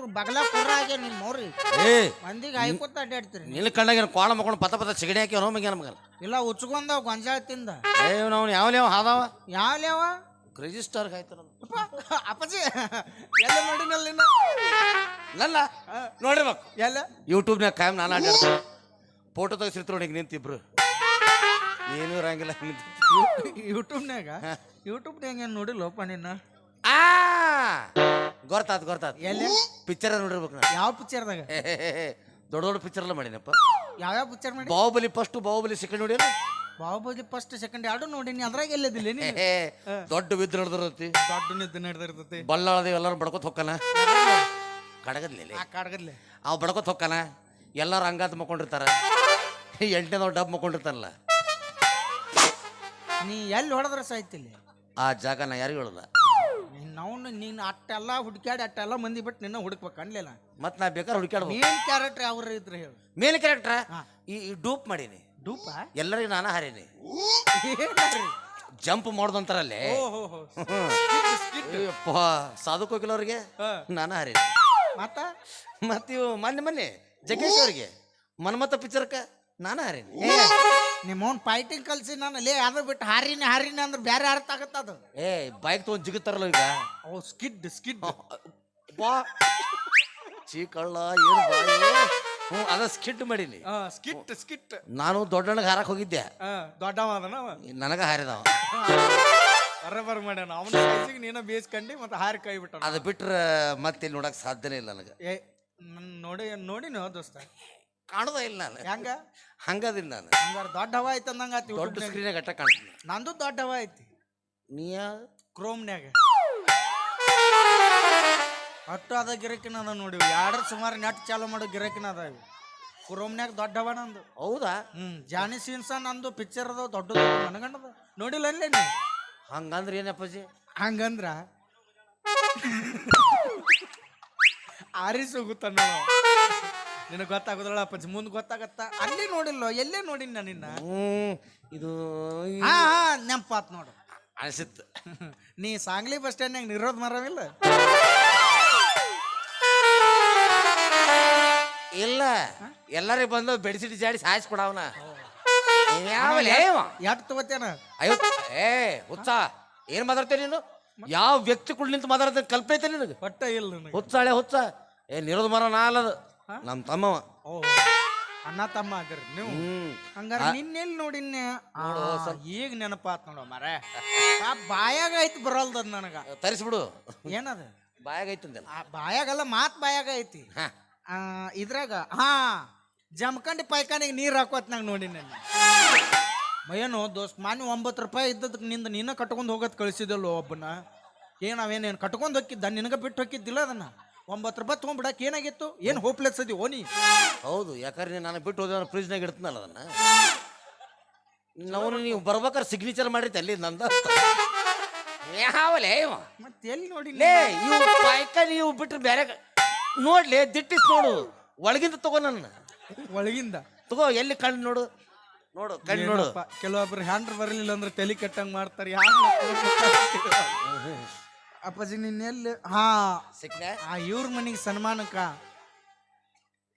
ಮೂರು ಬಗಲ ಕುರ್ರ ನಿಮ್ಮ ಅವ್ರಿ ಏ ಮಂದಿಗೆ ಹಾಯ್ಕೊತ ಅಡ್ಡಾಡ್ತೀರಿ ನಿಲ್ ನಿನ್ನ ಕಣ್ಣಾಗ ಕೋಳ ಮಕ್ಕೊಂಡು ಪತ ಪತ ಸಿಗಡಿ ಹಾಕಿ ಹೊರ ಮಗ್ಯಾನ ಮಗನ. ಇಲ್ಲ ಉಚ್ಕೊಂದ ಗೊಂಜಾಳ ತಿಂದ. ಏ ನಾವು ಯಾವ ಯಾವ ಹಾದಾವ? ಯಾವ ಲೇವ ರಿಜಿಸ್ಟರ್ ಆಯ್ತು ಅಪ್ಪ, ಅಪ್ಪಾಜಿ ಎಲ್ಲ ನೋಡಿನಲ್ಲ ನಿನ್ನ ನನ್ನ ನೋಡಿರ್ಬೇಕು. ಎಲ್ಲ? ಯೂಟ್ಯೂಬ್ನಾಗ ಕಾಯಂ ನಾನು ಅಡ್ಡಾಡ್ತೀನಿ ಫೋಟೋ ತೆಗಿಸಿರ್ತೀವಿ ನೋಡಿ ನಿಂತಿಬ್ರು. ಏನೂ ಇರಂಗಿಲ್ಲ ನಿಂತು ಯೂಟ್ಯೂಬ್ನ್ಯಾಗ ಯೂಟ್ಯೂಬ್ನ್ಯಾಗ ಏನು ನೋಡಿಲ್ಲಪ್ಪ ನಿನ್ನ ಆ! ಗೊತ್ತಾತ್ ಗೊರ್ತಾತ್. ಎಲ್ಲಿ? ಪಿಕ್ಚರ್ ನೋಡಿರ್ಬೇಕು ನಾನು. ಯಾವ ಪಿಕ್ಚರ್ದಾಗ. ದೊಡ್ಡ ದೊಡ್ಡ ಪಿಕ್ಚರ್ ಎಲ್ಲ ಮಾಡಿನಪ್ಪ. ಯಾವ್ಯಾವ ಪಿಕ್ಚರ್ ಮಾಡಿ ಬಾಹುಬಲಿ ಫಸ್ಟ್ ಬಾಹುಬಲಿ ಸೆಕೆಂಡ್ ನೋಡಿ ಬಾಹುಬಲಿ ಫಸ್ಟ್ ಸೆಕೆಂಡ್ ಎರಡು ನೋಡಿನಿ. ಅದ್ರಾಗ ಎಲ್ಲದಿಲ್ಲ ನೀ ದೊಡ್ಡ ಬಿದ್ದು ನಡೆದಿರತಿ ದೊಡ್ಡ ನಿದ್ದೆ ನಡೆದಿರ್ತೈತಿ. ಬಳ್ಳಾಳದಿ ಎಲ್ಲರೂ ಬಡ್ಕೋತ ಹೊಕ್ಕನ? ಕಡಗದ್ಲೇಲೆ ಆ ಕಾಡ್ಗದ್ಲೆ. ಅವ್ ಬಡ್ಕೊತ ಹೊಕ್ಕನ? ಎಲ್ಲರೂ ಹಂಗಾತ್ ಮಕ್ಕೊಂಡಿರ್ತಾರ. ಎಂಟನೇ ದೊಡ್ಡ ಡಬ್ ಮಕ್ಕೊಂಡಿರ್ತಾರಲ್ಲ ನೀ ಎಲ್ಲಿ ಹೊಡೆದ್ರೆ ಸಾಯ್ತಿಲ್ಲ? ಆ ಜಾಗ ನಾ ಯಾರಿಗೂ ಹೇಳಲ್ಲ ನಾವು ನೀನು ಅಟ್ಟೆಲ್ಲ ಹುಡುಕ್ಯಾಡಿ ಅಟ್ಟೆಲ್ಲ ಮಂದಿ ಬಿಟ್ಟು ನಿನ್ನ ಹುಡುಕ್ಬೇಕು ಅನ್ಲಿಲ್ಲ. ಮತ್ ನಾ ಬೇಕಾದ್ರೆ ಹುಡುಕ್ಯಾಡ್ಬೋದು ಮೇನ್ ಕ್ಯಾರೆಕ್ಟರ್ ಅವ್ರ ಇದ್ರೆ ಹೇಳು. ಮೇನ್ ಕ್ಯಾರೆಕ್ಟರ್ ಈ ಈ ಡೂಪ್ ಮಾಡೀನಿ. ಡೂಪ? ಎಲ್ಲರಿಗೂ ನಾನು ಹಾರೀನಿ. ಜಂಪ್ ಮಾಡ್ದಂತಾರಲ್ಲೇ. ಓ ಹೋ ಹೋ. ಅಯ್ಯಪ್ಪ ಸಾಧು ಕೋಕಿಲವ್ರಿಗೆ ಅವರಿಗೆ ನಾನು ಹಾರೀನಿ. ಮತ್ತ? ಮತ್ತಿವು ಮೊನ್ನೆ ಮೊನ್ನೆ ಜಗ್ಗೇಶ್ ಅವ್ರಿಗೆ ಮನ್ಮತ ಪಿಕ್ಚರ್ಕ ನಾನು ಹಾರೀನಿ. ಏ ನಿಮ್ಮ ಅವ್ನ ಫೈಟಿಂಗ್ ಕಲ್ಸಿ ನಾನು ಲೇ ಯಾರು ಬಿಟ್ಟು ಹಾರಿನಿ ಹಾರಿನಿ ಅಂದ್ರೆ ಬೇರೆ ಅರ್ಥ ಆಗತ್ತ ಅದು. ಏ ಬೈಕ್ ತೊಗೊಂಡ್ ಜಿಗುತ್ತಾರಲ್ಲ ಈಗ? ಓ ಸ್ಕಿಡ್ ಸ್ಕಿಡ್ ಬಾ. ಚೀಕಳ್ಳ ಏನು ಬಾಯಿ? ಹ್ಞೂ ಅದ ಸ್ಕಿಟ್ ಮಾಡೀನಿ. ಸ್ಕಿಟ್ ಸ್ಕಿಟ್ ನಾನು ದೊಡ್ಡಣ್ಣಗೆ ಹಾರಕ್ ಹೋಗಿದ್ದೆ. ದೊಡ್ಡವ ಅದನ ನನಗ ಹಾರಿದವ. ಬರಬರ ಮಾಡ್ಯಾನ. ಅವನ ಸೈಜಿಗೆ ನೀನ ಬೇಯಿಸ್ಕೊಂಡಿ ಮತ್ತೆ ಹಾರಿ ಕೈ ಬಿಟ್ಟ ಅದು ಬಿಟ್ರೆ ಮತ್ತೆ ಇಲ್ಲಿ ನೋಡಕ್ ಸಾಧ್ಯನೇ ಇಲ್ಲ ನನಗೆ. ಏ ನನ್ ನೋಡಿ ನೋಡಿನ ದೋಸ್ತ? ಕಾಣೋದ ಇಲ್ಲ ನಾನು. ಹೆಂಗ? ಹಂಗದಿಲ್ಲ ನಾನು. ಹಂಗಾರ ದೊಡ್ಡ ಹವ ಐತೆ ಅಂದಂಗ ಆತಿ ದೊಡ್ಡ ಸ್ಕ್ರೀನ್ ಅಟ್ಟ ಕಾಣ್ತೀನಿ ನಂದು ದೊಡ್ಡ ಹವಾ ಐತಿ. ನೀ ಯಾ- ಕ್ರೋಮ್ನ್ಯಾಗ ಅಟ್ಟು ಅದ ಗಿರಕಿನ ಅದ ನೋಡಿ ಎರಡರ ಸುಮಾರು ನೆಟ್ ಚಾಲು ಮಾಡೋ ಗಿರಕಿನ ಅದ ಇವು. ಕ್ರೋಮ್ನ್ಯಾಗ ದೊಡ್ಡವ ನಂದು. ಹೌದಾ? ಹ್ಮ್ ಜಾನಿ ಸೀನ್ಸ ನಂದು ಪಿಕ್ಚರ್ ಅದ ದೊಡ್ಡದು ಮನಗಂಡದ. ನೋಡಿಲ್ಲ ಅಲ್ಲೇ ನೀ? ಹಂಗಂದ್ರೆ ಏನಪ್ಪಾಜಿ ಹಂಗಂದ್ರ? ಆರಿಸ್ ಹೋಗುತ್ತ ನೋಡು ನಿನಗೆ ಗೊತ್ತಾಗೋದಲ್ಲ ಅಪ್ಪಾಜಿ? ಮುಂದೆ ಗೊತ್ತಾಗತ್ತ? ಅಲ್ಲಿ ನೋಡಿಲ್ಲ ಎಲ್ಲೇ ನೋಡಿನ ನಾನು ನಿನ್ನ? ಹ್ಮ್ ಇದು ಹಾ ಹಾ ನೆಂಪಾತ್ ನೋಡು. ಅನಿಸಿತ್ತು ನೀ ಸಾಂಗ್ಲಿ ಬಸ್ ಸ್ಟ್ಯಾಂಡ್ನಾಗ ನಿರೋದ್ ಮರವಿಲ್ಲ? ಇಲ್ಲ ಎಲ್ಲರಿಗೆ ಬಂದು ಬೆಡ್ಶೀಟ್ ಜಾಡಿ ಸಾಯಿಸಿ ಕೊಡವನ ಯಾಕೆ ತಗೋತೇನ ಐವತ್ತು ಏ ಹುಚ್ಚ ಏನ್ ಮಾತಾಡ್ತೇ ನೀನು? ಯಾವ ವ್ಯಕ್ತಿ ಕೂಡ ನಿಂತು ಮಾತಾಡ್ತೇನೆ ಕಲ್ಪೈತೆ ನಿನಗೆ? ಹೊಟ್ಟ ಇಲ್ಲ ನನಗೆ. ಹುಚ್ಚಾಳೆ ಹುಚ್ಚ. ಏ ನಿರೋಧ ಮರ ನಾ ಅಲ್ಲದು. ನಮ್ಮ ತಮ್ಮ ಓ ಅಣ್ಣ ತಮ್ಮ ಅದಿರಿ ನೀವು. ಹ್ಮ್. ಹಂಗಾರೆ ನಿನ್ನೆಲ್ಲಿ ನೋಡಿನ ಈಗ ನೆನಪಾತ್ ನೋಡ ಮರೆ ಆ ಬಾಯಾಗ ಐತಿ ಬರಲ್ದದ್ ನನಗ. ತರಿಸ್ಬಿಡು. ಏನದ? ಬಾಯಾಗ ಐತಂದೆಲ್ಲ ಆ ಬಾಯಾಗಲ್ಲ ಮಾತ್ ಬಾಯಾಗ ಐತಿ ಹಾ. ಆ, ಇದ್ರಾಗ ಹಾ ಜಮಖಂಡಿ ಪೈಖಾನಿಗೆ ನೀರು ಹಾಕೋತ್ ನಂಗೆ ನೋಡಿ ನನ್ನ ಏನು ದೋಸ್ತ್ ಮಾನ್ಯ ಒಂಬತ್ತು ರೂಪಾಯಿ ಇದ್ದದಕ್ಕೆ ನಿಂದ ನೀನ ಕಟ್ಕೊಂಡು ಹೋಗೋದ್ ಕಳಿಸಿದಲ್ಲ ಒಬ್ಬನ. ಏನ್ ಅವೇನೇನು ಕಟ್ಕೊಂಡು ಹೋಗಿದ್ದ? ನಿನಗೆ ಬಿಟ್ಟು ಹೋಗಿದ್ದಿಲ್ಲ ಅದನ್ನ? ಒಂಬತ್ತು ರೂಪಾಯಿ ತೊಗೊಂಡ್ಬಿಡಕ್ಕೆ ಏನಾಗಿತ್ತು? ಏನು ಹೋಪ್ಲೆಸ್ ಅದಿ ಓನಿ? ಹೌದು ಯಾಕಂದ್ರೆ ನಾನು ಬಿಟ್ಟು ಹೋದ ಫ್ರಿಜ್ನಾಗ ಇಡ್ತೀನಲ್ಲ ಅದನ್ನ? ನಾವು ನೀವು ಬರ್ಬೇಕಾದ್ರೆ ಸಿಗ್ನೇಚರ್ ಮಾಡಿರಿ ಅಲ್ಲಿ ನಂದ. ಯಾವಲೇ ಇವ? ಮತ್ತೆ ಎಲ್ಲಿ ನೋಡಿ ಲೇ ಇವು ನೀವು ಬಿಟ್ರೆ ಬೇರೆ ಕ- ನೋಡ್ಲಿ ದಿಟ್ಟಿಸ್ ನೋಡು. ಒಳಗಿಂದ ತಗೋ ನನ್ನ ಒಳಗಿಂದ? ತಗೋ ಎಲ್ಲಿ ಕಣ್ಣು ನೋಡು. ನೋಡು ಕಣ್ಣು ನೋಡು. ಏನಪ್ಪ, ಕೆಲವೊಬ್ರು ಹ್ಯಾಂಡ್ರ್ ಬರಲಿಲ್ಲ ಅಂದ್ರೆ ತಲೆ ಕೆಟ್ಟಂಗ್ ಮಾಡ್ತಾರೆ. ಯಾರು ಅಪ್ಪಾಜಿ ನಿನ್ನ ಎಲ್ಲಿ? ಹಾ. ಸಿಕ್ನ ಆ ಇವ್ರ ಮನೆಗೆ ಸನ್ಮಾನಕ್ಕ.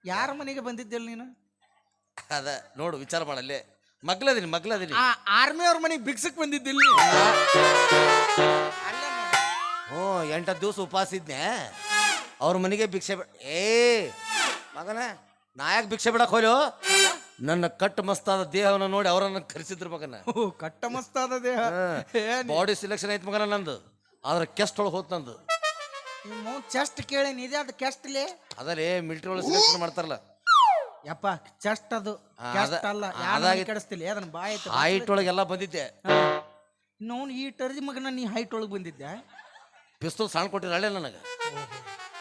ಯಾರ ಮನೆಗೆ ಬಂದಿದ್ದೆಲ್ಲ ನೀನು? ಅದ ನೋಡು ವಿಚಾರ ಮಾಡಲ್ಲೇ ಮಗ್ಲದಿನಿ ಮಗ್ಲದಿನಿ ಆ ಆರ್ಮಿ ಅವ್ರ ಮನೆಗೆ ಬಿಗ್ಸಕ್ ಬಂದಿದ್ದಿಲ್ಲ. ಹ್ಞೂ ಎಂಟತ್ತು ದಿವಸ ಉಪವಾಸ ಇದ್ನೆ. ಅವ್ರ ಮನೆಗೆ ಭಿಕ್ಷೆ ಬಿ ಏ ಮಗನ ನಾ ಯಾಕೆ ಭಿಕ್ಷೆ ಬಿಡಕ್ಕೆ ಹೋಯ್ಲು ನನ್ನ ಕಟ್ಟ ಮಸ್ತಾದ ದೇಹವನ್ನು ನೋಡಿ ಅವರನ್ನು ಕರೆಸಿದ್ರು ಮಗನ. ಕಟ್ಟ ಮಸ್ತಾದ ದೇಹ. ಬಾಡಿ ಸಿಲೆಕ್ಷನ್ ಐತ್ ಮಗನ ನಂದು. ಆದ್ರೆ ಕೆಸ್ಟ್ ಒಳಗೆ ಹೋತ್ ನಂದು. ನಿಮ್ಮ ಚೆಸ್ಟ್ ಕೇಳೇನಿ ಇದೆ ಅದು ಕೆಸ್ಟ್ಲಿ ಅದಲ್ಲೇ ಮಿಲಿಟರಿ ಒಳಗೆ ಸಿಲೆಕ್ಷನ್ ಮಾಡ್ತಾರಲ್ಲ. ಯಪ್ಪ ಚೆಸ್ಟ್ ಅದು. ಆ, ಕೆಸ್ಟ್ ಅದ- ಅಲ್ಲ. ಅದಾಗಿ- ಯಾರು ಕೆಡಿಸ್ತಿಲ್ಲ. ಅದನ್ನ ಬಾಯ್ ಹೈಟ್ ಹೈಟ್ ಒಳಗೆಲ್ಲ ಬಂದಿದ್ದೆ. ನೋನ್ ಈ ಟರ್ಜಿ ಮಗನ ನೀ ಹೈಟ್ ಒಳಗೆ ಬಂದಿದ್ದೆ ಪಿಸ್ತೂಲ್ ಸಣ್ಣ ಕೊಟ್ಟಿರ ಹಳೆ ನನಗೆ.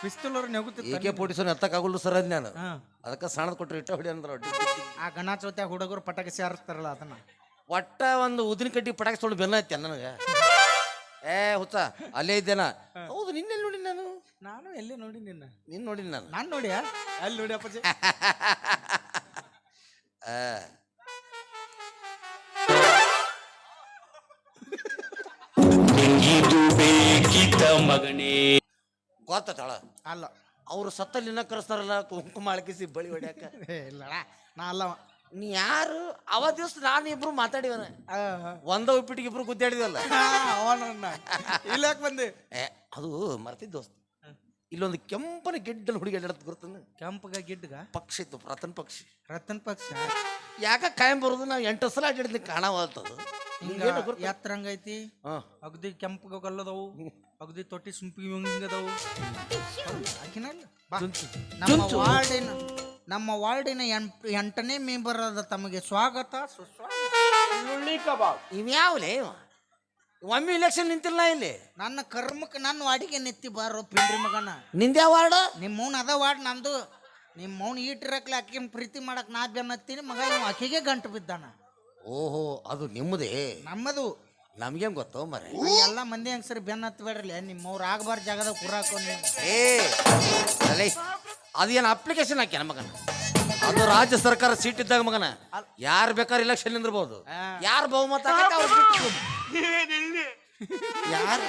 ಪಿಸ್ತೂಲ್ ಅವ್ರ ನೆಗುತ್ತೆ ಏಕೆ ಪೊಟೀಸನ್ ಎತ್ತಕ್ಕಾಗಲ್ಲ ಸರ್ ಅದ್ ನಾನು. ಹಾ. ಅದಕ್ಕೆ ಸಣ್ಣದ ಕೊಟ್ಟರೆ ಇಟ್ಟ ಹೊಡಿ ಅಂದ್ರೆ ಆ ಗಣ ಚೌತ್ಯಾಗ ಹುಡುಗರು ಪಟಾಕಿ ಸೇರಿಸ್ತಾರಲ್ಲ ಅದನ್ನ. ಒಟ್ಟ ಒಂದು ಉದಿನ ಕಟ್ಟಿ ಪಟಾಕಿ ತೊಗೊಂಡು ಬೆನ್ನ ಐತೆ ನನಗೆ. ಏ ಹುಚ್ಚ ಅಲ್ಲೇ ಇದ್ದೇನ? ಹೌದು ನಿನ್ನೆಲ್ಲಿ ನೋಡಿ ನಾನು. ನಾನು ಎಲ್ಲಿ ನೋಡಿ ನಿನ್ನ? ನಿನ್ ನೋಡಿ ನಾನು. ನಾನು ನೋಡಿಯಾ? ಅಲ್ಲಿ ನೋಡಿ ಅಪ್ಪಾಜಿ. ಆ. ಇದು ಮಗನೇ. ಅಲ್ಲ. ಅವ್ರು ಸತ್ತಲ್ಲಿ ಇನ್ನ ಕರೆಸ್ತಾರಲ್ಲ ಕುಂಕುಮ ಅಳಕಿಸಿ ಬಳಿ ಹೊಡ್ಯಾಕ. ಏ ಇಲ್ಲಡ ನಾ ಅಲ್ಲವ. ನೀ ಯಾರು? ಅವ ದಿವಸ ನಾನು ಇಬ್ರು ಮಾತಾಡಿವನ. ಒಂದ ಉಪ್ಪಿಟ್ಟಿಗೆ ಇಬ್ರು ಗುದ್ದಾಡಿದಲ್ಲ ಅವನನ್ನ. ಇಲ್ಲಾಕ್ ಬಂದೆ? ಏ ಅದು ಮರ್ತಿದ್ದ ದೋಸ್ತ. ಇಲ್ಲೊಂದು ಕೆಂಪನ ಗಿಡ್ಡಲ್ಲಿ ಹುಡುಗಿ ಅಡ್ಡ ಗೊತ್ತನ ಕೆಂಪಗ ಗಿಡ್ಡಗ? ಪಕ್ಷಿ ಇತ್ತು ರತನ್ ಪಕ್ಷಿ. ರತನ್ ಪಕ್ಷ? ಯಾಕ ಕಾಯಂ ಬರೋದು? ನಾವು ಎಂಟು ಸಲ ಅಡ್ಡಾಡಿದ್ಲಿ ಕಾಣವಲ್ತದು ಹಿಂಗ ಎತ್ತರ ಹಂಗೈತಿ ಹಾ. ಅಗದಿ ಕೆಂಪಗ ಕಲ್ಲದವು ಅಗದಿ ತೊಟ್ಟಿ ಸುಂಪಿಗೆ ಹಿಂಗದವು. ಆಕಿನ ಅಲ್ಲ? ಬಾ. ನಮ್ಮ ವಾರ್ಡಿನ ನಮ್ಮ ವಾರ್ಡಿನ ಎಂಟ್ ಎಂಟನೇ ಮೆಂಬರ್ ಅದ ತಮಗೆ ಸ್ವಾಗತ ಸುಸ್ವಾಗತ. ಇವ್ಯಾವ್ಲೇ ಇವ? ಒಮ್ಮೆ ಇಲೆಕ್ಷನ್ ನಿಂತಿಲ್ಲ ಇಲ್ಲಿ. ನನ್ನ ಕರ್ಮಕ್ಕೆ ನನ್ನ ವಾಡಿಗೆ ನೆತ್ತಿ ಬಾರೋ ಪಿಂಡ್ರಿ ಮಗನ. ನಿಂದ್ಯಾ ವಾರ್ಡ್? ನಿಮ್ಮ ಮೌನ್ ಅದ ವಾರ್ಡ್ ನಂದು. ನಿಮ್ಮ ಮೌನ್ ಈಟಿರಕ್ಲೆ ಅಕ್ಕಿ ಪ್ರೀತಿ ಮಾಡಕ್ ನಾ ಬೆನ್ನತ್ತೀನಿ ಮಗ ಇವ್ ಆಕೆಗೆ ಗಂಟು ಬಿದ್ದಾನ. ಓಹೋ ಅದು ನಿಮ್ಮದೇ? ನಮ್ಮದು. ನಮ್ಗೇನ್ ಗೊತ್ತೋ ಮರೆ? ಎಲ್ಲ ಮಂದಿ ಹೆಂಗ್ಸರಿ ಬೆನ್ನ ಹತ್ಬೇಡ್ರಲ್ಲ ನಿಮ್ಮವ್ರು ಆಗಬಾರ ಜಾಗದಾಗ ಕುರಾಕೋ ನೀವು ಏ ಅಲೇ ಅದೇನು ಅಪ್ಲಿಕೇಶನ್ ಹಾಕ್ಯಾನ ಮಗನ? ಅದು ರಾಜ್ಯ ಸರ್ಕಾರ ಸೀಟ್ ಇದ್ದಾಗ ಮಗನ ಯಾರು ಬೇಕಾದ್ರೆ ಇಲೆಕ್ಷನ್ ನಿಂದಿರ್ಬೋದು. ಯಾರು ಬಹುಮತ ಆಗೈತೆ ಅವ್ರ್ ಬಿಟ್ಟು ಯಾರು?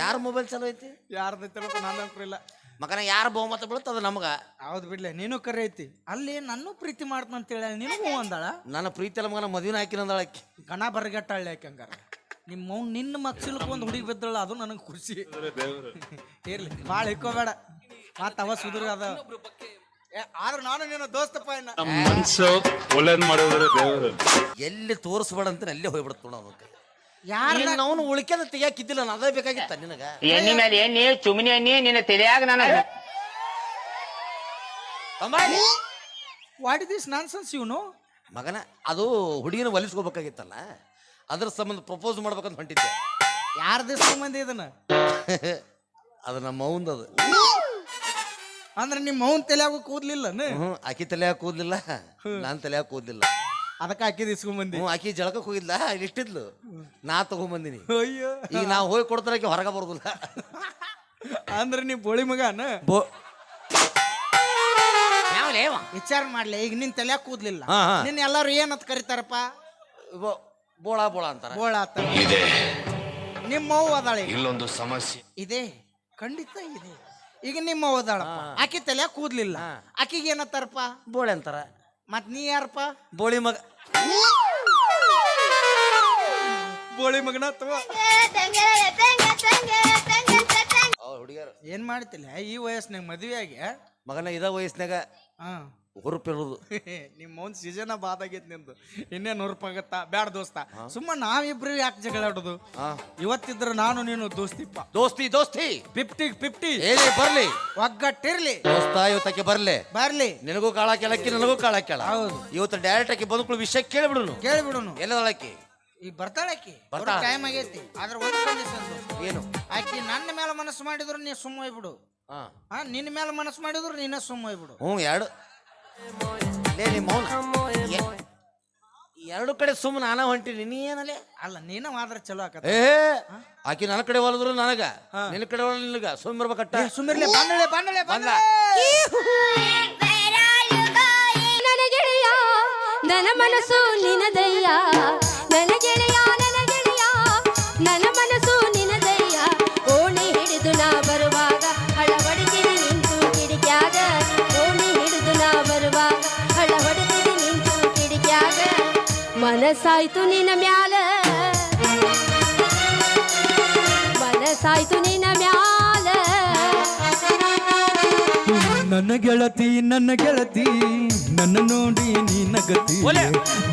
ಯಾರ ಮೊಬೈಲ್ ಚಲೋ ಐತಿ? ಯಾರ್ದು ತಿಳ್ಕೊ ನಾನು ಇಲ್ಲ. ಮಗನ ಯಾರು ಬಹುಮತ ಬೀಳುತ್ತೆ ಅದು ನಮಗ. ಹೌದು ಬಿಡ್ಲೆ ನೀನು ಕರೆ ಐತಿ. ಅಲ್ಲಿ ನನ್ನೂ ಪ್ರೀತಿ ಮಾಡ್ತಂತ ಹೇಳಿ ನಿನಗೂ ಅಂದಾಳ? ನನ್ನ ಪ್ರೀತಿ ಅಲ್ಲ ಮಗನ ಮದುವೆ ಹಾಕಿನ ಆಕಿ. ಗಣ ಬರಗಟ್ಟಾಳೆ ಯಾಕೆ ಹಂಗಾರ. ನಿಮ್ಮ ಮೌನ್ ನಿನ್ನ ಮಕ್ಸಿಲ್ಕೊಂದು ಹುಡುಗಿ ಬಿದ್ದಳ ಅದು ನನಗೆ ಖುಷಿ. ಇರ್ಲಿ ಭಾಳ ಹಿಕ್ಕೋಬೇಡ. ಮತ್ತ ಅವ ಸುಧುರ್ ಅದ. ಏ, ಆದ್ರೆ ನಾನು ನೀನು ದೋಸ್ತಪ್ಪ ಮನ್ಸು ಒಳ್ಳೇದ್ ಮಾಡಿದ್ರೆ ದೇವರು. ಎಲ್ಲಿ ತೋರಿಸ್ಬೇಡ ಅಂತ ಅಲ್ಲೇ ಹೋಗ್ಬಿಡ್ತು ನೋಡು ಅದಕ್ಕೆ ಯಾರ ಅವನು ಉಳಿಕೆದ ತೆಗಿಯಾಕಿದ್ದಿಲ್ಲ ನಾನು ಅದೇ ಬೇಕಾಗಿತ್ತ ನಿನಗ. ಎಣ್ಣಿ ಮೇಲೆ ಎಣ್ಣಿ ಚುಮನಿ ಎಣ್ಣಿ ನಿನ್ನ ತಲೆಯಾಗ ನಾನು. ವಾಟ್ ದಿಸ್ ನಾನ್ಸನ್ಸ್ ಇವನು? ಮಗನ ಅದು ಹುಡುಗಿನ ಒಲಿಸ್ಕೋಬೇಕಾಗಿತ್ತಲ್ಲ? ಅದ್ರ ಸಂಬಂಧ ಪ್ರಪೋಸ್ ಮಾಡ್ಬೇಕಂತ ಹೊಂಟಿದ್ದೆ. ಯಾರ ದಿವಸ ಮಂದಿ ಇದನ್ನ? ಅದು ನಮ್ಮ ಅವಂದದು ಅಂದ್ರೆ ನಿಮ್ಮ ಮೌನ್ ತಲೆಯಾಗ ಕೂದ್ಲಿಲ್ಲ ಹ್ಞೂ ಆಕಿ ತಲೆಯಾಗ ಕೂದ್ಲಿಲ್ಲ ನಾನು ತಲೆಯಾಗ ಕೂದ್ಲಿಲ್ಲ. ಅದಕ್ಕೆ ಹಾಕಿದ ಇಸ್ಕೊಂಬಂದಿ. ಹ್ಞೂ ಆಕಿ ಜಳಕಕ್ಕೆ ಹೋಗಿಲ್ಲ ಇಷ್ಟಿದ್ಲು ನಾ ತಗೊಂಬಂದಿನಿ. ಅಯ್ಯೋ. ಈಗ ನಾವು ಹೋಗಿ ಕೊಡ್ತಾರೆ ಆಕಿ ಹೊರಗೆ ಬರೋದಿಲ್ಲ. ಅಂದ್ರೆ ನೀ ಬೋಳಿ ಮಗನ? ಬೋ? ವಿಚಾರ ಮಾಡ್ಲಿ ಈಗ ನಿನ್ ತಲೆಯಾಗ ಕೂದ್ಲಿಲ್ಲ. ಹಾ, ಹಾ. ನಿನ್ನ ಎಲ್ಲಾರು ಏನಂತ ಕರೀತಾರಪ್ಪ? ಬೋ- ಬೋಳ ಬೋಳ ಅಂತಾರ. ಬೋಳ ಆತ ಇದೆ. ನಿಮ್ಮ ಅವ್ವ ಅದಾಳೆ. ಇಲ್ಲೊಂದು ಸಮಸ್ಯೆ. ಇದೆ ಖಂಡಿತ ಇದೆ. ಈಗ ನಿಮ್ಮ ಓದಾಳ ಆಕಿ ತಲೆ ಕೂದ್ಲಿಲ್ಲ. ಆಕಿಗೆ ಏನತ್ತಾರಪ್ಪ ಬೋಳೆ ಅಂತಾರ. ಮತ್ ನೀ ಯಾರಪ್ಪ? ಬೋಳಿ ಮಗ. ಬೋಳಿ ಮಗನ ಅಥವಾ? ಹುಡುಗಿಯರು. ಏನ್ ಮಾಡ್ತಿಲ್ಲ? ಈ ವಯಸ್ಸಿನಾಗ ಮದುವೆ ಆಗಿ ಮಗನ ಇದ ವಯಸ್ಸಿನಾಗ. ಹಾ. ಹುರುಪಿರೋದು ನಿಮ್ಮ ಅವ್ನ ಸೀಸನ ಆಗೈತೆ ನಿಂದು. ಇನ್ನೇ ಹುರುಪಾಗತ್ತಾ ಬ್ಯಾಡ ದೋಸ್ತ. ಸುಮ್ಮ ನಾವಿಬ್ರು ಯಾಕೆ ಜಗಳ ಆಡೋದು? ಹಾ. ಇವತ್ತಿದ್ರ ನಾನು ನೀನು ದೋಸ್ತಿಪ್ಪ. ದೋಸ್ತಿ ದೋಸ್ತಿ. ಫಿಫ್ಟಿ ಫಿಫ್ಟಿ ಏನೇ ಬರ್ಲಿ. ಒಗ್ಗಟ್ಟಿರ್ಲಿ. ದೋಸ್ತ ಇವತ್ತಕ್ಕೆ ಬರ್ಲಿ. ಬರ್ಲಿ. ನಿನಗೂ ಕಾಳ ಕೇಳಕ್ಕೆ ನನಗೂ ಕಾಳ ಕೇಳ. ಹೌದು. ಇವತ್ತು ಡೈರೆಕ್ಟ್ ಆಗಿ ಬಂದ್ಕೊಳ್ಳೋ ವಿಷಯ ಕೇಳಿಬಿಡುನು. ಕೇಳಿಬಿಡುನು. ಎಲ್ಲದಳಕ್ಕಿ ಈಗ ಬರ್ತಾಳಕ್ಕಿ ಬರ್ತಾಳ. ಟೈಮ್ ಆಗೈತಿ. ಆದ್ರೆ ಒಂದು ಕಂಡೀಷನ್ ಏನು? ಆಕಿ ನನ್ನ ಮೇಲೆ ಮನಸ್ಸು ಮಾಡಿದ್ರು ನೀ ಸುಮ್ಮ ಹೋಗ್ಬಿಡು. ಹಾ. ನಿನ್ನ ಮೇಲೆ ಮನಸ್ಸು ಮಾಡಿದ್ರು ನೀನ ಸುಮ್ಮ ಹೋಗ್ಬಿಡು. ಹ್ಞೂ ಎರಡು ಎರಡು ಕಡೆ ಸುಮ್ಮ ನಾನ ಹೊಂಟೀನಿ ನೀ ಏನಲೆ? ಅಲ್ಲ ನೀನ ಮಾತ್ರ ಚಲೋ ಆಕತ್ತ. ಏ ಆಕಿ ನನ್ನ ಕಡೆ ಹೊಲದ್ರು ನನಗ ನಿನ್ನ ಕಡೆ ಹೊಲ ನಿನಗ ಸುಮ್ಮಿರ್ಬೇಕಟ್ಟ ಸುಮ್ಮಿರ್ಲಿ ಬಂದಳೆ ಬಂದಳೆ ಬಂದ. ನನ್ನ ಗೆಳೆಯ ನನ್ನ ಮನಸ್ಸು ನಿನದಯ್ಯ ನನ್ನ ಗೆಳೆಯ ನನ್ನ ಗೆಳೆಯ. ನನ್ನ ಮನಸ್ಸು ಮನಸ್ಸಾಯ್ತು ನಿನ್ನ ಮ್ಯಾಲ. ಮನಸಾಯ್ತು ನಿನ್ನ ಮ್ಯಾಲ. ನನ್ನ ಗೆಳತಿ ನನ್ನ ಗೆಳತಿ ನನ್ನ ನೋಡಿ ನೀ ನಗತಿ.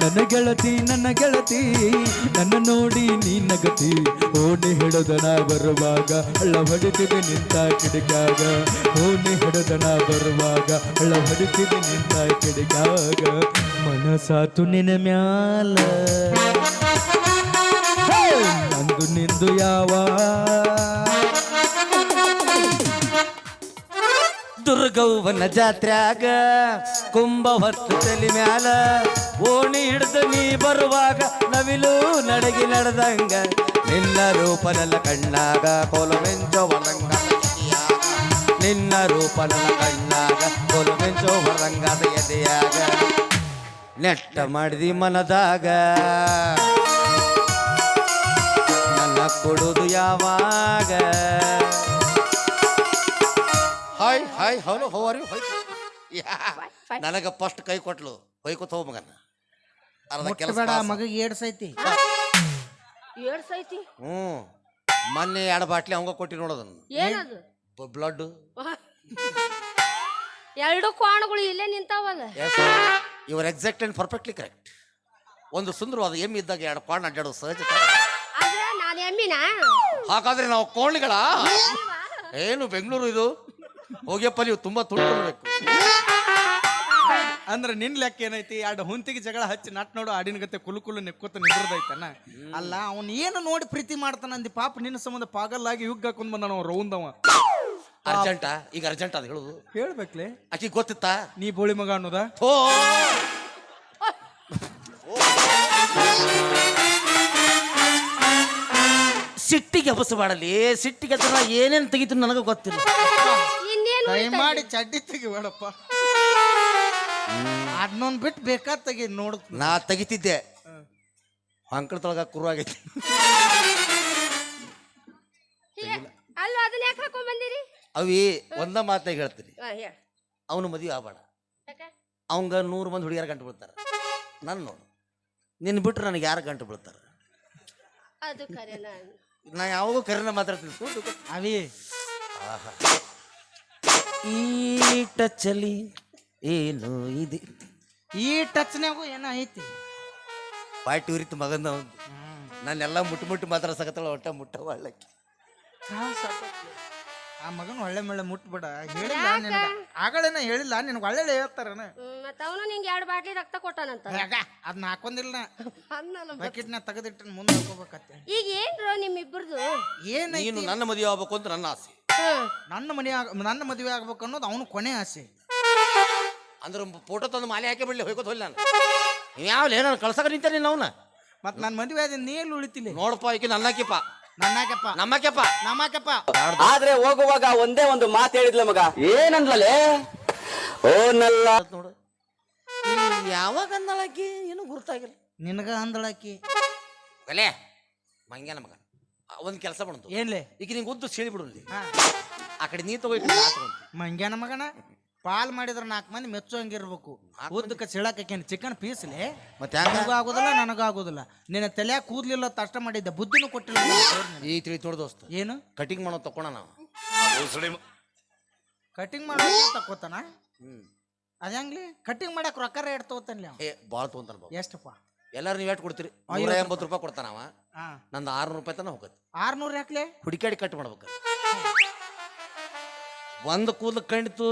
ನನ್ನ ಗೆಳತಿ ನನ್ನ ಗೆಳತಿ ನನ್ನ ನೋಡಿ ನೀ ನಗತಿ. ಓಣಿ ಹಿಡದನ ಬರುವಾಗ ಅಳ್ಳ ಹೊಡಿತಿದೆ ನಿಂತ ಕಿಡಿಗಾಗ ಓಣಿ ಹಿಡದನ ಬರುವಾಗ ಅಳ್ಳ ಹೊಡಿತಿದೆ ನಿಂತ ಕಿಡಿಗಾಗ ಮನಸಾತು ನಿನ್ನ ಮ್ಯಾಲ. ನಂದು ನಿಂದು ಯಾವ? ದುರ್ಗವ್ವನ ಜಾತ್ರ್ಯಾಗ ಕುಂಭ ಹೊತ್ತು ತಲೆ ಮ್ಯಾಲ ಓಣಿ ಹಿಡ್ದು ನೀ ಬರುವಾಗ ನವಿಲು ನಡಗಿ ನಡೆದಂಗ ನಿನ್ನ ರೂಪನಲ್ಲ ಕಣ್ಣಾಗ ಕೋಲು ಮೆಂಚೋ ವರಂಗದ ಎದೆಯಾಗ ನಿನ್ನ ರೂಪನಲ್ಲ ಕಣ್ಣಾಗ ಕೋಲು ಮೆಂಚೋ ವರಂಗದ ಎದೆಯಾಗ. ನೆಟ್ಟ ಮಾಡಿದಿ ಮನದಾಗ. ನನ್ನ ಕೊಡುದು ಯಾವಾಗ? Hi hello how are you fine. ನನಗೆ ಫಸ್ಟ್ ಕೈ ಕೊಟ್ಲು. ಹೊಯ್ಕೊತ ಹೋಗ್ ಮಗನ. ಅರ್ಧ ಕೆಲಸ ಮುಟ್ಟಬೇಡ ಮಗ ಏಡ್ಸೈತಿ. ಹ್ಞೂ. ಮೊನ್ನೆ ಎರಡು ಬಾಟ್ಲಿ ಅವಂಗ ಕೊಟ್ಟಿ ನೋಡೋದನ್ನು ಏನದು? ಬ್ಲಡ್ ಎರಡು ಕ್ವಾಣಗಳು ಇಲ್ಲೇ ನಿಂತಾವಲ್ಲ. Yes exact and perfectly correct ಒಂದು ಸುಂದರವಾದ ಎಮ್ಮಿ ಇದ್ದಾಗ ಎರಡು ಕೋಣ ಅಡ್ಡಾಡೋದು ಸಹಜ ಆದ್ರೆ ನಾನು ಎಮ್ಮಿನ? ಹಾಗಾದ್ರೆ ನಾವು ಕೋಣಿಗಳ? ಏನು ಬೆಂಗಳೂರು ಇದು? ಹೋಗ್ಯಪ್ಪ ನೀವು ತುಂಬಾ ತುಳ್ಕೊಳ್ಬೇಕು ಅಂದ್ರೆ ನಿನ್ ಲೆಕ್ಕ ಏನೈತಿ? ಎರಡು ಹುಂತಿಗೆ ಜಗಳ ಹಚ್ಚಿ ನಟ್ ನೋಡು ಆಡಿನ ಗತೆ ಕುಲು ಕುಲು ನೆಕ್ಕೋತ ನಿಂದ್ರದೈತನ? ಅಲ್ಲ ಅವನ್ ಏನು ನೋಡಿ ಪ್ರೀತಿ ಮಾಡ್ತಾನ ಅಂದಿ? ಪಾಪ ನಿನ್ನ ಸಂಬಂಧ ಪಾಗಲ್ಲಾಗಿ ಯುಗ್ ಹಾಕೊಂಡ್ ಬಂದ ನಾವು ರೌಂದವ ಅರ್ಜೆಂಟ? ಈಗ ಅರ್ಜೆಂಟ್ ಅದು ಹೇಳುದು. ಹೇಳ್ಬೇಕ್ಲೆ. ಆಕಿ ಗೊತ್ತಿತ್ತಾ? ನೀ ಬೋಳಿ ಮಗ ಅನ್ನೋದ? ಥೋ! ಸಿಟ್ಟಿಗೆ ಹಬಸಬಾಡಲಿ ಸಿಟ್ಟಿಗೆ ಹತ್ರ ಏನೇನು ತೆಗಿತೀನಿ ನನಗೆ ಗೊತ್ತಿಲ್ಲ. ಕೈ ಮಾಡಿ ಚಡ್ಡಿ ತೆಗಿಬೇಡಪ್ಪ. ಅದನ್ನೊಂದ್ ಬಿಟ್ಟು ಬೇಕಾ ತೆಗಿ ನೋಡ್. ನಾ ತೆಗಿತಿದ್ದೆ. ಹೊಂಕಳದೊಳಗ ಕುರು ಆಗೈತಿ. ಅಲ್ವಾ? ಅದನ್ನ ಯಾಕೆ ಹಾಕೊಂಡ್ ಬಂದಿರಿ? ಅವಿ ಒಂದ ಮಾತಾಗ ಹೇಳ್ತೀನಿ. ಆ, ಹೇಳ್. ಅವನು ಮದುವೆ ಆಗಬೇಡ. ಯಾಕೆ? ಅವಂಗ ನೂರು ಮಂದಿ ಹುಡುಗಿಯಾರ ಗಂಟು ಬಿಡ್ತಾರ ನನ್ನ ನೋಡು. ನಿನ್ನ ಬಿಟ್ರೆ ನನಗೆ ಯಾರು ಗಂಟು ಬಿಡ್ತಾರ ಅದು ಕರೆನ. ನಾ ಯಾವಾಗೂ ಕರೆನ ಮಾತಾಡ್ತೀನಿ. ಸುಳ್ಳು ಆಹಾ. ಅವಿ ಈ ಟಚಲಿ ಏನು ಇದೆ? ಈ ಟಚ್ನ್ಯಾಗು ಏನೋ ಐತಿ? ಪಾಟಿ ಉರಿತು ಮಗನ ಒಂದು ನಾನೆಲ್ಲ ಮುಟ್ಟು ಮುಟ್ಟು ಮಾತಾಡ್ಸಕತ್ತಳ ಒಟ್ಟ ಮುಟ್ಟ ಒಳ್ಳಕ್ಕೆ. ಆ ಮಗನ ಒಳ್ಳೆ ಮಳ್ಳೆ ಮುಟ್ಬಿಡ. ಹೇಳಿಲ್ಲ ನಿನಗ. ಆಗಳೇನ ಹೇಳಿಲ್ಲ ನಿನಗೆ ಒಳ್ಳೆ ಹೇಳ್ತಾರನ? ಮತ್ತ ಅವನು ನಿಂಗೆ ಎರಡು ಬಾಟ್ಲಿ ರಕ್ತ ಕೊಟ್ಟಾನಂತ ಅದನ್ನ ಹಾಕೊಂದಿಲ್ಲ ಅನ್ನಲ್ಲ ಬಕೆಟ್ನ ತೆಗೆದಿಟ್ಟು ಮುಂದೆ ಹಾಕೋಬೇಕತ್ತೆ. ಈಗ ಏನ್ರೋ ನಿಮ್ಮಿಬ್ಬರದು ಏನೈತಿ ನೀನು ನನ್ನ ಮದುವೆ ಆಗ್ಬೇಕು ಅಂತ ನನ್ನ ಆಸೆ. ನನ್ನ ಮನೆ ಆಗ ನನ್ನ ಮದುವೆ ಆಗ್ಬೇಕು ಅನ್ನೋದು ಅವನು ಕೊನೆ ಆಸೆ. ಅಂದ್ರೆ ಫೋಟೋ ತಂದು ಮಾಲೆ ಹಾಕಿ ಬಿಡ್ಲಿ ಹೋಯ್ಕೋತ ಹೋಗ್ಲಿ ನಾನು. ನೀವು ಯಾವ ನಾನು ಕಳ್ಸಕ ನಿಂತ ನೀನು ಅವನ? ಮತ್ ನನ್ನ ಮದುವೆ ಆದ ನೀ ಎಲ್ಲಿ ಉಳಿತಿಲ್ಲ ನೋಡಪ್ಪ ಈಕೆ ನನ್ನ ನನ್ನಾಕಪ್ಪ ನಮ್ಮಕ್ಕೆಪ್ಪ. ನಮ್ಮಕಪ್ಪ ಆದ್ರೆ ಹೋಗುವಾಗ ಒಂದೇ ಒಂದು ಮಾತು ಹೇಳಿದ್ಲ ಮಗ. ಏನಂದ್ಲಲೆ? ಓ ನಲ್ಲ ನೋಡು. ಯಾವಾಗ ಅಂದಳಾಕಿ ಏನು ಗುರ್ತಾಗಿಲ್ಲ. ನಿನಗ ಅಂದಳಾಕಿ ಒಲೆ ಮಂಗ್ಯಾನ ಮಗ. ಒಂದು ಕೆಲಸ ಬಂತು. ಏನ್ಲೆ? ಈಗ ನಿಂಗೆ ಉದ್ದು ಸೇಳಿ ಬಿಡು. ಹಾ. ಆ ಕಡೆ ನೀ ತಗೋ ಈ ಕಡೆ ನಾ ತಗೊಂಡು ಮಂಗ್ಯಾನ ಮಗನ? ಪಾಲ್ ಮಾಡಿದ್ರ ನಾಲ್ಕು ಮಂದಿ ಮೆಚ್ಚೋಂಗಿರ್ಬೇಕು. ಉದ್ದಕ್ಕೆ ಸಿಳಕೇನು ಚಿಕನ್ ಪೀಸ್ಲೆ? ಮತ್ತೆ ಹಂಗ ನನಗೂ ಆಗೋದಿಲ್ಲ ನನಗೂ ಆಗೋದಿಲ್ಲ. ನಿನ್ನ ತಲೆಯಾಗ ಕೂದ್ಲಿಲ್ಲ ತಷ್ಟ ಮಾಡಿದ್ದೆ ಬುದ್ಧಿನೂ ಕೊಟ್ಟಿಲ್ಲ ನಿನ್ನ ದೇವ್ರು ನಿನಗೆ. ಈ ತಿಳಿ ತೊಡ ದೋಸ್ತ. ಏನು? ಕಟಿಂಗ್ ಮಾಡೋ ತಕೋಣ ನಾವು. ಕಟಿಂಗ್ ಮಾಡೋ ತಕ್ಕೋತಾನ? ಹ್ಮ್. ಅದಂಗ್ಲಿ ಕಟ್ಟಿಂಗ್ ಮಾಡಕ್ ರೊಕ್ಕ ರೇಟ್ ತಗೋತಾನ್ಲಿ ಏ ಭಾಳ ತೊಗೊಂತಾನ ಬಾಬು. ಎಷ್ಟಪ್ಪ? ಎಲ್ಲಾರು ನೀವು ಎಷ್ಟು ಕೊಡ್ತೀರಿ. ನೂರ ಎಂಬತ್ತು ರೂಪಾಯಿ. ಕೊಡ್ತಾನ ಅವ. ಹಾ. ನಂದು ಆರ್ನೂರು ರೂಪಾಯಿ ತನ ಹೋಗತ್ತೆ. ಆರ್ನೂರು ಯಾಕ್ಲೆ? ಹುಡುಕಾಡಿ ಕಟ್ ಮಾಡ್ಬೇಕು. ಒಂದು ಕೂದಲು ಕಂಡಿತು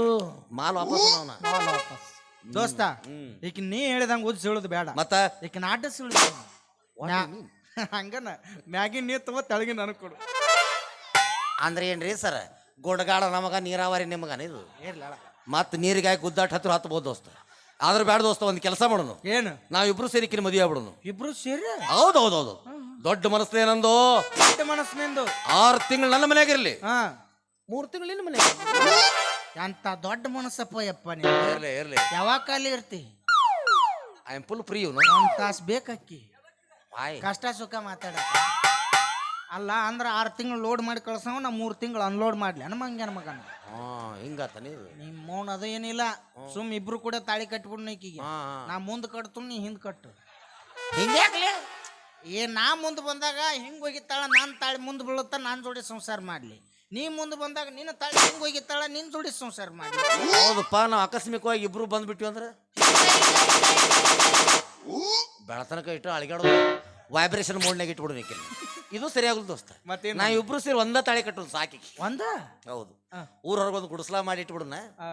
ಮಾಲ್ ವಾಪಸ್ ಅವನ. ವಾಪಸ್. ದೋಸ್ತ ಹ್ಮ್. ಈಗ ನೀ ಹೇಳಿದಂಗ ಉದ್ದ ಸೀಳುದು ಬೇಡ. ಮತ್ತ? ಈಗ ನಾಟ ಸೀಳುದು ಹಂಗನ ಮ್ಯಾಗಿನ ನೀರ್ ತುಂಬ ತೆಳಗಿನ ನನಗೆ ಕೊಡು. ಅಂದ್ರೆ ಏನ್ರಿ ಸರ್ ಗೊಡಗಾಡ ನಮಗ ನೀರಾವರಿ ನಿಮಗನ ಇದು? ಇರ್ಲ ಮತ್ತೆ ನೀರಿಗೆ ಹಾಕಿ ಗುದ್ದಾಟ ಹತ್ರ ಹತ್ಬೋದು ದೋಸ್ತ. ಆದ್ರೆ ಬೇಡ ದೋಸ್ತ ಒಂದು ಕೆಲಸ ಮಾಡೋನು. ಏನು? ನಾವಿಬ್ರು ಕಿರಿ ಮದುವೆ ಆಗ್ಬಿಡೋನು. ಇಬ್ರು ಸೇರಿ? ಹೌದು ಹೌದು ಹೌದು ದೊಡ್ಡ ಮನಸ್ಸು ಏನಂದು? ದೊಡ್ಡ ಮನಸ್ಸಿನಿಂದು ಆರು ತಿಂಗಳು ನನ್ನ ಮನೆಯಾಗಿರ್ಲಿ ಹಾ. ಮೂರು ತಿಂಗಳು ನಿನ್ನ ಮನೆ ಎಂತ ದೊಡ್ಡ ಮನಸ್ಸಪ್ಪ ಯಪ್ಪ ನೀ. ಇರ್ಲಿ ಇರ್ಲಿ. ಯಾವಾಗ ಖಾಲಿ ಇರ್ತಿ? ಐ ಆಮ್ ಫುಲ್ ಫ್ರೀ ಇವನು. ಒಂದು ತಾಸ್ ಬೇಕಕ್ಕಿ ಆಯ್ ಕಷ್ಟ ಸುಖ ಮಾತಾಡ. ಅಲ್ಲ ಅಂದ್ರೆ ಆರು ತಿಂಗಳು ಲೋಡ್ ಮಾಡಿ ಕಳ್ಸವ ನಾ ಮೂರು ತಿಂಗಳು ಅನ್ಲೋಡ್ ಮಾಡ್ಲಿ. ಹಂಗೇನ ಮಗನ. ನಿಮ್ಮ ಮೌನ ಅದ ಏನಿಲ್ಲ ಸುಮ್ ಇಬ್ರು ಕೂಡ ತಾಳಿ ಕಟ್ಬಿಡ್ನ ಈಕಿಗೆ. ಹಾ ನಾ ಮುಂದೆ ಕಟ್ತು ನೀ ಹಿಂದ್ ಕಟ್ಟು ಹಿಂಗ್ಯಾಕ್ಲೆ? ಏ ನಾ ಮುಂದೆ ಬಂದಾಗ ಹಿಂಗ್ ಹೋಗಿತ್ತಾಳ ನಾನ್ ತಾಳಿ ಮುಂದೆ ಬೀಳುತ್ತ ನಾನ್ ಜೋಡಿ ಸಂಸಾರ ಮಾಡ್ಲಿ. ನೀ ಮುಂದೆ ಬಂದಾಗ ನಿನ್ನ ತಾಳಿ ಹಿಂಗ್ ಹೋಗಿತ್ತಾಳ ನಿನ್ ಜೋಡಿ ಸಂಸಾರ ಮಾಡ್ಲಿ. ಹೌದಪ್ಪ ನಾವು ಆಕಸ್ಮಿಕವಾಗಿ ಇಬ್ರು ಬಂದ್ಬಿಟ್ವಿ ಅಂದ್ರೆ? ಬೆಳತನಕ ಇಟ್ಟು ಅಳಿಗಾಡೋದು ವೈಬ್ರೇಷನ್ ಮೋಡ್ನಾಗ ಇಟ್ಬಿಡ್ಬೇಕಿಲ್ಲ ಇದು ಸರಿಯಾಗಲ್ಲ ದೋಸ್ತ. ಮತ್ತೆ ನಾ ಇಬ್ರು ಸೇರಿ ಒಂದ ತಾಳಿ ಕಟ್ಟೋದು ಸಾಕಿ ಒಂದ? ಹೌದು. ಹಾ. ಊರ ಹೊರಗೊಂದು ಗುಡಿಸ್ಲಾ ಮಾಡಿ ಇಟ್ಬಿಡುನ? ಆ,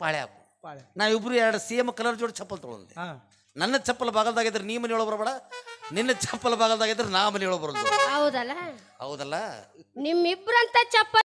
ಪಾಳೆ ಹಾಕು. ಪಾಳೆ. ಇಬ್ರು ಎರಡು ಸೇಮ್ ಕಲರ್ ಜೋಡಿ ಚಪ್ಪಲ್ ತಗೊಂಡೆ. ಹಾ. ನನ್ನ ಚಪ್ಪಲ್ ಬಾಗಲ್ದಾಗಿದ್ರೆ ನೀ ಮನೆ ಒಳಗೆ ಬರಬೇಡ ನಿನ್ನ ಚಪ್ಪಲ್ ಬಾಗಲ್ದಾಗಿದ್ರೆ ನಾ ಮನೆ ಒಳಗೆ ಬರೋದು. ಹೌದಲ್ಲ? ಹೌದಲ್ಲ? ನಿಮ್ಮಿಬ್ರಂತ ಚಪ್ಪ